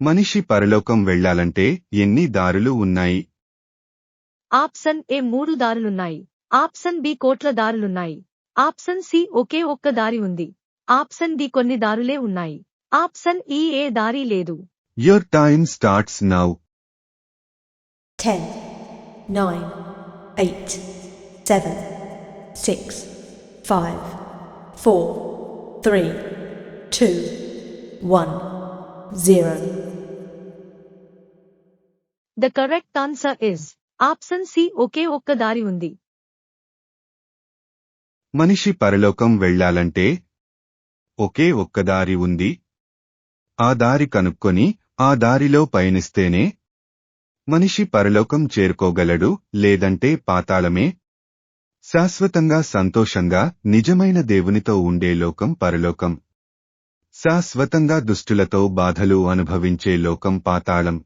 మనిషి పరలోకం వెళ్ళాలంటే ఎన్ని దారులు ఉన్నాయి? ఆప్షన్ ఏ మూడు దారులున్నాయి. ఆప్షన్ బి కోట్ల దారులున్నాయి. ఆప్షన్ సి ఒకే ఒక్క దారి ఉంది. ఆప్షన్ డి కొన్ని దారులే ఉన్నాయి. ఆప్షన్ ఈ ఏ దారి లేదు. Your time starts now 10, 9, 8, 7, 6, 5, 4, 3, 2, 1, 0. The correct answer is option C ఒకే ఒక్క దారి ఉంది. మనిషి పరలోకం వెళ్ళాలంటే ఒకే ఒక్క దారి ఉంది. ఆ దారి కనుక్కొని ఆ దారిలో పయనిస్తేనే మనిషి పరలోకం చేరుకోగలడు లేదంటే పాతాళమే. శాశ్వతంగా సంతోషంగా నిజమైన దేవునితో ఉండే లోకం పరలోకం. శాశ్వతంగా దుష్టులతో బాధలు అనుభవించే లోకం పాతాళం.